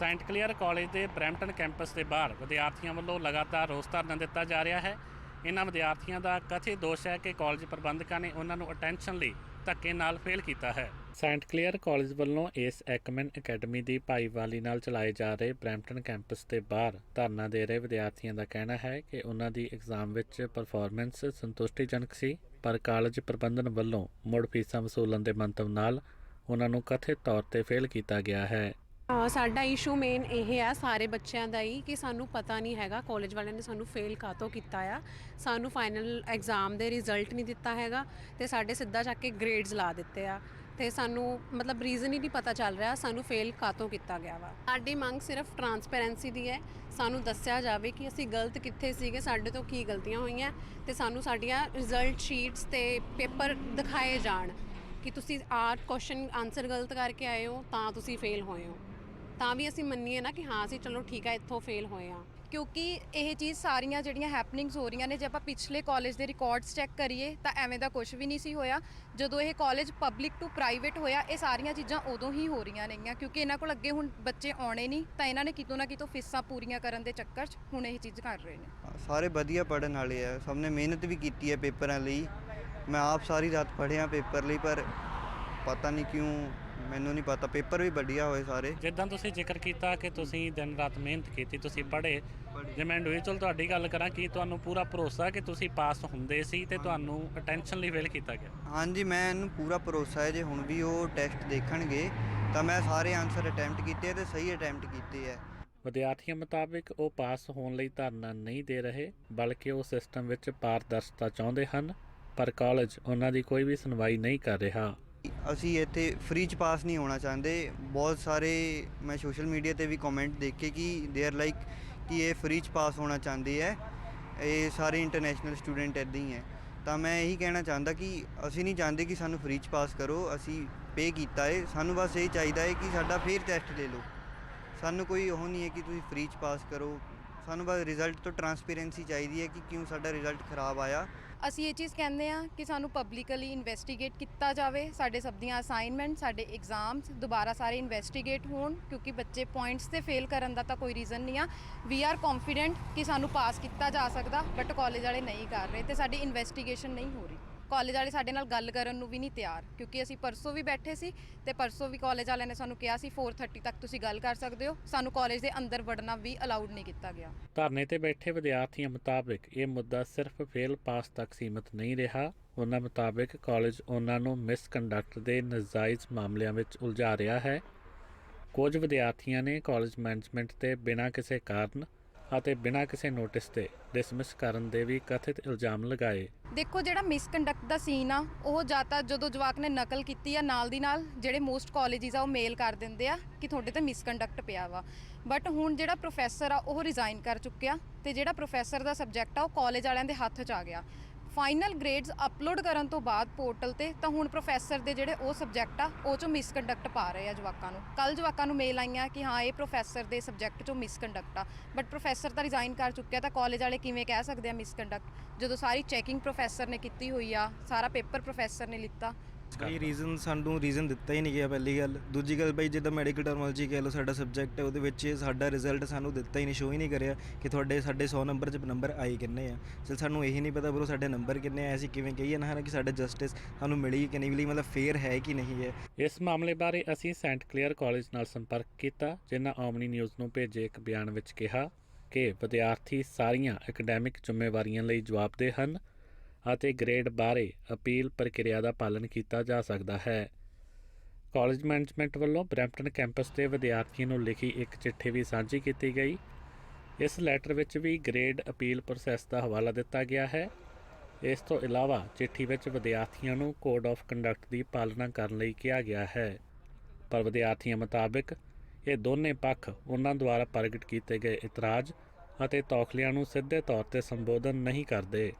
Saint Clair college ਦੇ Brampton campus ਦੇ ਬਾਹਰ ਵਿਦਿਆਰਥੀਆਂ ਵੱਲੋਂ ਲਗਾਤਾਰ ਰੋਸ ਧਰਨਾ ਦਿੱਤਾ ਜਾ ਰਿਹਾ ਹੈ। ਇਹਨਾਂ ਵਿਦਿਆਰਥੀਆਂ ਦਾ ਕਥਿਤ ਦੋਸ਼ ਹੈ ਕਿ ਕਾਲਜ ਪ੍ਰਬੰਧਕਾਂ ਨੇ ਉਹਨਾਂ ਨੂੰ ਅਟੈਂਸ਼ਨ ਲਈ ਧੱਕੇ ਨਾਲ ਫੇਲ ਕੀਤਾ ਹੈ। ਸੈਂਟ ਕਲੀਅਰ ਕਾਲਜ ਵੱਲੋਂ ਇਸ ਐਕਮਨ ਅਕੈਡਮੀ ਦੀ ਭਾਈਵਾਲੀ ਨਾਲ ਚਲਾਏ ਜਾ ਰਹੇ ਬਰੈਂਪਟਨ ਕੈਂਪਸ ਦੇ ਬਾਹਰ ਧਰਨਾ ਦੇ ਰਹੇ ਵਿਦਿਆਰਥੀਆਂ ਦਾ ਕਹਿਣਾ ਹੈ ਕਿ ਉਹਨਾਂ ਦੀ ਐਗਜ਼ਾਮ ਵਿੱਚ ਪਰਫਾਰਮੈਂਸ ਸੰਤੁਸ਼ਟੀਜਨਕ ਸੀ, ਪਰ ਕਾਲਜ ਪ੍ਰਬੰਧਨ ਵੱਲੋਂ ਮੁੜ ਫੀਸਾਂ ਵਸੂਲਣ ਦੇ ਮੰਤਵ ਨਾਲ ਉਹਨਾਂ ਨੂੰ ਕਥਿਤ ਤੌਰ ਤੇ ਫੇਲ ਕੀਤਾ ਗਿਆ ਹੈ। ਸਾਡਾ ਇਸ਼ੂ ਮੇਨ ਇਹ ਆ ਸਾਰੇ ਬੱਚਿਆਂ ਦਾ ਹੀ ਕਿ ਸਾਨੂੰ ਪਤਾ ਨਹੀਂ ਹੈਗਾ ਕਾਲਜ ਵਾਲਿਆਂ ਨੇ ਸਾਨੂੰ ਫੇਲ ਕਾਤੋਂ ਕੀਤਾ ਆ। ਸਾਨੂੰ ਫਾਈਨਲ ਐਗਜ਼ਾਮ ਦੇ ਰਿਜ਼ਲਟ ਨਹੀਂ ਦਿੱਤਾ ਹੈਗਾ ਤੇ ਸਾਡੇ ਸਿੱਧਾ ਚੱਕ ਕੇ ਗ੍ਰੇਡਸ ਲਾ ਦਿੱਤੇ ਆ। ਤੇ ਸਾਨੂੰ ਮਤਲਬ ਰੀਜ਼ਨ ਹੀ ਨਹੀਂ ਪਤਾ ਚੱਲ ਰਿਹਾ, ਸਾਨੂੰ ਫੇਲ ਕਾਤੋਂ ਕੀਤਾ ਗਿਆ ਵਾ। ਸਾਡੀ ਮੰਗ ਸਿਰਫ ਟਰਾਂਸਪੇਰੈਂਸੀ ਦੀ ਹੈ। ਸਾਨੂੰ ਦੱਸਿਆ ਜਾਵੇ ਕਿ ਅਸੀਂ ਗਲਤ ਕਿੱਥੇ ਸੀਗੇ, ਸਾਡੇ ਤੋਂ ਕੀ ਗਲਤੀਆਂ ਹੋਈਆਂ ਤੇ ਸਾਨੂੰ ਸਾਡੀਆਂ ਰਿਜ਼ਲਟ ਸ਼ੀਟਸ ਤੇ ਪੇਪਰ ਦਿਖਾਏ ਜਾਣ ਕਿ ਤੁਸੀਂ ਆਹ ਕੁਐਸਚਨ ਆਨਸਰ ਗਲਤ ਕਰਕੇ ਆਏ ਹੋ, ਤਾਂ ਤੁਸੀਂ ਫੇਲ ਹੋਏ ਹੋ। ਤਾਂ ਵੀ ਅਸੀਂ ਮੰਨੀਏ ਨਾ ਕਿ ਹਾਂ, ਅਸੀਂ ਚਲੋ ਠੀਕ ਆ, ਇੱਥੋਂ ਫੇਲ ਹੋਏ ਆ। ਕਿਉਂਕਿ ਇਹ ਚੀਜ਼ ਸਾਰੀਆਂ ਜਿਹੜੀਆਂ ਹੈਪਨਿੰਗਸ ਹੋ ਰਹੀਆਂ ਨੇ, ਜੇ ਆਪਾਂ ਪਿਛਲੇ ਕਾਲਜ ਦੇ ਰਿਕਾਰਡਸ ਚੈੱਕ ਕਰੀਏ, ਤਾਂ ਐਵੇਂ ਦਾ ਕੁਝ ਵੀ ਨਹੀਂ ਸੀ ਹੋਇਆ। ਜਦੋਂ ਇਹ ਕਾਲਜ ਪਬਲਿਕ ਟੂ ਪ੍ਰਾਈਵੇਟ ਹੋਇਆ, ਇਹ ਸਾਰੀਆਂ ਚੀਜ਼ਾਂ ਉਦੋਂ ਹੀ ਹੋ ਰਹੀਆਂ ਨੇਗੀਆਂ, ਕਿਉਂਕਿ ਇਹਨਾਂ ਕੋਲ ਅੱਗੇ ਹੁਣ ਬੱਚੇ ਆਉਣੇ ਨਹੀਂ, ਤਾਂ ਇਹਨਾਂ ਨੇ ਕਿਤੋਂ ਨਾ ਕਿਤੋਂ ਫੀਸਾਂ ਪੂਰੀਆਂ ਕਰਨ ਦੇ ਚੱਕਰ 'ਚ ਹੁਣ ਇਹ ਚੀਜ਼ ਕਰ ਰਹੇ ਨੇ। ਸਾਰੇ ਵਧੀਆ ਪੜਨ ਵਾਲੇ ਆ, ਸਭ ਨੇ ਮਿਹਨਤ ਵੀ ਕੀਤੀ ਹੈ ਪੇਪਰਾਂ ਲਈ। ਮੈਂ ਆਪ ਸਾਰੀ ਰਾਤ ਪੜ੍ਹਿਆ ਪੇਪਰ ਲਈ, ਪਰ ਪਤਾ ਨਹੀਂ ਕਿਉਂ ਮੈਨੂੰ ਨਹੀਂ ਪਤਾ ਪੇਪਰ ਵੀ ਵਧੀਆ ਹੋਏ ਸਾਰੇ। ਜਿੱਦਾਂ ਤੁਸੀਂ ਜ਼ਿਕਰ ਕੀਤਾ ਕਿ ਤੁਸੀਂ ਦਿਨ ਰਾਤ ਮਿਹਨਤ ਕੀਤੀ ਤੁਸੀਂ ਪੜ੍ਹੇ। ਜੇ ਮੈਂ ਇੰਡੀਵਿਜੂਅਲ ਤੁਹਾਡੀ ਗੱਲ ਕਰਾਂ ਕਿ ਤੁਹਾਨੂੰ ਪੂਰਾ ਭਰੋਸਾ ਕਿ ਤੁਸੀਂ ਪਾਸ ਹੁੰਦੇ ਸੀ ਤੇ ਤੁਹਾਨੂੰ ਅਟੈਂਸ਼ਨ ਲਈ ਫੇਲ ਕੀਤਾ ਗਿਆ? ਹਾਂਜੀ ਮੈਂ ਇਹਨੂੰ ਪੂਰਾ ਭਰੋਸਾ ਹੈ ਜੇ ਹੁਣ ਵੀ ਉਹ ਟੈਸਟ ਦੇਖਣਗੇ ਤਾਂ ਮੈਂ ਸਾਰੇ ਆਨਸਰ ਅਟੈਂਪਟ ਕੀਤੇ ਤੇ ਸਹੀ ਅਟੈਂਪਟ ਕੀਤੇ ਆ। ਵਿਦਿਆਰਥੀਆਂ ਮੁਤਾਬਿਕ ਉਹ ਪਾਸ ਹੋਣ ਲਈ ਧਰਨਾ ਨਹੀਂ ਦੇ ਰਹੇ ਬਲਕਿ ਉਹ ਸਿਸਟਮ ਵਿੱਚ ਪਾਰਦਰਸ਼ਤਾ ਚਾਹੁੰਦੇ ਹਨ ਪਰ ਕਾਲਜ ਉਹਨਾਂ ਦੀ ਕੋਈ ਵੀ ਸੁਣਵਾਈ ਨਹੀਂ ਕਰ ਰਿਹਾ। ਅਸੀਂ ਇੱਥੇ ਫ੍ਰੀ ਚ ਪਾਸ ਨਹੀਂ ਹੋਣਾ ਚਾਹੁੰਦੇ। ਬਹੁਤ ਸਾਰੇ ਮੈਂ ਸੋਸ਼ਲ ਮੀਡੀਆ ਤੇ ਵੀ ਕਮੈਂਟ ਦੇਖੇ ਕਿ ਦੇ ਆਰ ਲਾਈਕ ਕਿ ਇਹ ਫ੍ਰੀ ਚ ਪਾਸ ਹੋਣਾ ਚਾਹੁੰਦੇ ਹੈ। ਇਹ ਸਾਰੇ ਇੰਟਰਨੈਸ਼ਨਲ ਸਟੂਡੈਂਟ ਇੱਦਾਂ ਹੀ ਹੈ। ਤਾਂ ਮੈਂ ਇਹੀ ਕਹਿਣਾ ਚਾਹੁੰਦਾ ਕਿ ਅਸੀਂ ਨਹੀਂ ਚਾਹੁੰਦੇ ਕਿ ਸਾਨੂੰ ਫ੍ਰੀ ਚ ਪਾਸ ਕਰੋ। ਅਸੀਂ ਪੇ ਕੀਤਾ ਹੈ। ਸਾਨੂੰ ਬਸ ਇਹ ਚਾਹੀਦਾ ਹੈ ਕਿ ਸਾਡਾ ਫੇਰ ਟੈਸਟ ਲੈ ਲਓ। ਸਾਨੂੰ ਕੋਈ ਉਹ ਨਹੀਂ ਹੈ ਕਿ ਤੁਸੀਂ ਫ੍ਰੀ ਚ ਪਾਸ ਕਰੋ। ਸਾਨੂੰ ਬਸ ਰਿਜ਼ਲਟ ਤੋਂ ਟਰਾਂਸਪੇਰੈਂਸੀ ਚਾਹੀਦੀ ਹੈ ਕਿ ਕਿਉਂ ਸਾਡਾ ਰਿਜ਼ਲਟ ਖਰਾਬ ਆਇਆ। ਅਸੀਂ ਇਹ ਚੀਜ਼ ਕਹਿੰਦੇ ਆ ਕਿ ਸਾਨੂੰ ਪਬਲਿਕਲੀ ਇਨਵੈਸਟੀਗੇਟ ਕੀਤਾ ਜਾਵੇ, ਸਾਡੇ ਸਭ ਦੀਆਂ ਅਸਾਈਨਮੈਂਟ ਸਾਡੇ ਐਗਜ਼ਾਮਸ ਦੁਬਾਰਾ ਸਾਰੇ ਇਨਵੈਸਟੀਗੇਟ ਹੋਣ, ਕਿਉਂਕਿ ਬੱਚੇ ਪੁਆਇੰਟਸ ਤੇ ਫੇਲ ਕਰਨ ਦਾ ਤਾਂ ਕੋਈ ਰੀਜ਼ਨ ਨਹੀਂ ਆ। ਵੀ ਆਰ ਕੌਨਫੀਡੈਂਟ ਕਿ ਸਾਨੂੰ ਪਾਸ ਕੀਤਾ ਜਾ ਸਕਦਾ ਬਟ ਕਾਲਜ ਵਾਲੇ ਨਹੀਂ ਕਰ ਰਹੇ ਤੇ ਸਾਡੀ ਇਨਵੈਸਟੀਗੇਸ਼ਨ ਨਹੀਂ ਹੋ ਰਹੀ। ਕਾਲਜ ਵਾਲੇ ਸਾਡੇ ਨਾਲ ਗੱਲ ਕਰਨ ਨੂੰ ਵੀ ਨਹੀਂ ਤਿਆਰ, ਕਿਉਂਕਿ ਅਸੀਂ ਪਰਸੋਂ ਵੀ ਬੈਠੇ ਸੀ ਤੇ ਪਰਸੋਂ ਵੀ ਕਾਲਜ ਵਾਲਿਆਂ ਨੇ ਸਾਨੂੰ ਕਿਹਾ ਸੀ 4:30 ਤੱਕ ਤੁਸੀਂ ਗੱਲ ਕਰ ਸਕਦੇ ਹੋ। ਸਾਨੂੰ ਕਾਲਜ ਦੇ ਅੰਦਰ ਵੜਨਾ ਵੀ ਅਲਾਉਡ ਨਹੀਂ ਕੀਤਾ ਗਿਆ। ਧਰਨੇ ਤੇ ਬੈਠੇ ਵਿਦਿਆਰਥੀਆਂ ਮੁਤਾਬਕ ਇਹ ਮੁੱਦਾ ਸਿਰਫ ਫੇਲ ਪਾਸ ਤੱਕ ਸੀਮਿਤ ਨਹੀਂ ਰਿਹਾ। ਉਹਨਾਂ ਮੁਤਾਬਕ ਕਾਲਜ ਉਹਨਾਂ ਨੂੰ ਮਿਸਕੰਡਕਟ ਦੇ ਨਜਾਇਜ਼ ਮਾਮਲਿਆਂ ਵਿੱਚ ਉਲਝਾ ਰਿਹਾ ਹੈ। ਕੁਝ ਵਿਦਿਆਰਥੀਆਂ ਨੇ ਕਾਲਜ ਮੈਨੇਜਮੈਂਟ ਤੇ ਬਿਨਾਂ ਕਿਸੇ ਕਾਰਨ ਅਤੇ ਬਿਨਾਂ ਕਿਸੇ ਨੋਟਿਸ ਤੇ ਡਿਸਮਿਸ ਕਰਨ ਦੇ ਵੀ ਕਥਿਤ ਇਲਜ਼ਾਮ ਲਗਾਏ। ਦੇਖੋ, ਜਿਹੜਾ ਮਿਸਕੰਡਕਟ ਦਾ ਸੀਨ ਆ, ਉਹ ਜਾਂ ਤਾਂ ਜਦੋਂ ਜਵਾਕ ਨੇ ਨਕਲ ਕੀਤੀ ਆ ਨਾਲ ਦੀ ਨਾਲ, ਜਿਹੜੇ ਮੋਸਟ ਕਾਲਜਿਸ ਆ, ਉਹ ਮੇਲ ਕਰ ਦਿੰਦੇ ਆ ਕਿ ਤੁਹਾਡੇ ਤੇ ਮਿਸਕੰਡਕਟ ਪਿਆ ਵਾ। ਬਟ ਹੁਣ ਜਿਹੜਾ ਪ੍ਰੋਫੈਸਰ ਆ, ਉਹ ਰਿਜ਼ਾਈਨ ਕਰ ਚੁੱਕਿਆ ਤੇ ਜਿਹੜਾ ਪ੍ਰੋਫੈਸਰ ਦਾ ਸਬਜੈਕਟ ਆ, ਉਹ ਕਾਲਜ ਵਾਲਿਆਂ ਦੇ ਹੱਥ 'ਚ ਆ ਗਿਆ। ਫਾਈਨਲ ਗ੍ਰੇਡਸ ਅਪਲੋਡ ਕਰਨ ਤੋਂ ਬਾਅਦ ਪੋਰਟਲ ਤੇ, ਤਾਂ ਹੁਣ ਪ੍ਰੋਫੈਸਰ ਦੇ ਜਿਹੜੇ ਉਹ ਸਬਜੈਕਟ ਆ, ਉਹ ਚੋਂ ਮਿਸਕੰਡਕਟ ਪਾ ਰਹੇ ਆ ਜਵਾਕਾਂ ਨੂੰ। ਕੱਲ ਜਵਾਕਾਂ ਨੂੰ ਮੇਲ ਆਈਆਂ ਕਿ ਹਾਂ, ਇਹ ਪ੍ਰੋਫੈਸਰ ਦੇ ਸਬਜੈਕਟ ਚੋਂ ਮਿਸਕੰਡਕਟ ਆ। ਬਟ ਪ੍ਰੋਫੈਸਰ ਤਾਂ ਰਿਜ਼ਾਈਨ ਕਰ ਚੁੱਕਿਆ, ਤਾਂ ਕਾਲਜ ਵਾਲੇ ਕਿਵੇਂ ਕਹਿ ਸਕਦੇ ਆ ਮਿਸਕੰਡਕਟ ਜਦੋਂ ਸਾਰੀ ਚੈਕਿੰਗ ਪ੍ਰੋਫੈਸਰ ਨੇ ਕੀਤੀ ਹੋਈ ਆ, ਸਾਰਾ ਪੇਪਰ ਪ੍ਰੋਫੈਸਰ ਨੇ ਲਿੱਤਾ ਕੋਈ ਰੀਜ਼ਨ ਸਾਨੂੰ ਰੀਜ਼ਨ ਦਿੱਤਾ ਹੀ ਨਹੀਂ ਗਿਆ ਪਹਿਲੀ ਗੱਲ। ਦੂਜੀ ਗੱਲ ਬਈ ਜਿੱਦਾਂ ਮੈਡੀਕਲ ਟਰਮੋਲੋਜੀ ਕਹਿ ਲਓ ਸਾਡਾ ਸਬਜੈਕਟ ਹੈ ਉਹਦੇ ਵਿੱਚ ਸਾਡਾ ਰਿਜ਼ਲਟ ਸਾਨੂੰ ਦਿੱਤਾ ਹੀ ਨਹੀਂ ਸ਼ੋ ਹੀ ਨਹੀਂ ਕਰਿਆ ਕਿ ਤੁਹਾਡੇ ਸਾਡੇ 100 ਨੰਬਰ 'ਚ ਨੰਬਰ ਆਏ ਕਿੰਨੇ ਆ। ਸਿਰ ਸਾਨੂੰ ਇਹੀ ਨਹੀਂ ਪਤਾ ਬਰੋ ਸਾਡੇ ਨੰਬਰ ਕਿੰਨੇ ਆਏ ਅਸੀਂ ਕਿਵੇਂ ਕਹੀਏ ਨਾ ਹਨਾ ਕਿ ਸਾਡਾ ਜਸਟਿਸ ਸਾਨੂੰ ਮਿਲੀ ਕਿ ਨਹੀਂ ਮਿਲੀ ਮਤਲਬ ਫੇਅਰ ਹੈ ਕਿ ਨਹੀਂ ਹੈ। ਇਸ ਮਾਮਲੇ ਬਾਰੇ ਅਸੀਂ ਸੈਂਟ ਕਲੀਅਰ ਕਾਲਜ ਨਾਲ ਸੰਪਰਕ ਕੀਤਾ ਜਿਨ੍ਹਾਂ ਆਮਨੀ ਨਿਊਜ਼ ਨੂੰ ਭੇਜੇ ਇੱਕ ਬਿਆਨ ਵਿੱਚ ਕਿਹਾ ਕਿ ਵਿਦਿਆਰਥੀ ਸਾਰੀਆਂ ਐਕੈਡੈਮਿਕ ਜ਼ਿੰਮੇਵਾਰੀਆਂ ਲਈ ਜਵਾਬਦੇਹ ਹਨ। ਅਤੇ ਗ੍ਰੇਡ ਬਾਰੇ ਅਪੀਲ ਪ੍ਰਕਿਰਿਆ ਦਾ ਪਾਲਣ ਕੀਤਾ ਜਾ ਸਕਦਾ ਹੈ। ਕਾਲਜ ਮੈਨੇਜਮੈਂਟ ਵੱਲੋਂ ਬਰੈਂਪਟਨ ਕੈਂਪਸ ਦੇ ਵਿਦਿਆਰਥੀਆਂ ਨੂੰ ਲਿਖੀ ਇੱਕ ਚਿੱਠੀ ਵੀ ਸਾਂਝੀ ਕੀਤੀ ਗਈ। ਇਸ ਲੈਟਰ ਵਿੱਚ ਵੀ ਗ੍ਰੇਡ ਅਪੀਲ ਪ੍ਰੋਸੈਸ ਦਾ ਹਵਾਲਾ ਦਿੱਤਾ ਗਿਆ ਹੈ। ਇਸ ਤੋਂ ਇਲਾਵਾ ਚਿੱਠੀ ਵਿੱਚ ਵਿਦਿਆਰਥੀਆਂ ਨੂੰ ਕੋਡ ਆਫ ਕੰਡਕਟ ਦੀ ਪਾਲਣਾ ਕਰਨ ਲਈ ਕਿਹਾ ਗਿਆ ਹੈ। ਪਰ ਵਿਦਿਆਰਥੀਆਂ ਮੁਤਾਬਕ ਇਹ ਦੋਨੇ ਪੱਖ ਉਹਨਾਂ ਦੁਆਰਾ ਪ੍ਰਗਟ ਕੀਤੇ ਗਏ ਇਤਰਾਜ਼ ਅਤੇ ਤੌਖਲਿਆਂ ਨੂੰ ਸਿੱਧੇ ਤੌਰ ਤੇ ਸੰਬੋਧਨ ਨਹੀਂ ਕਰਦੇ।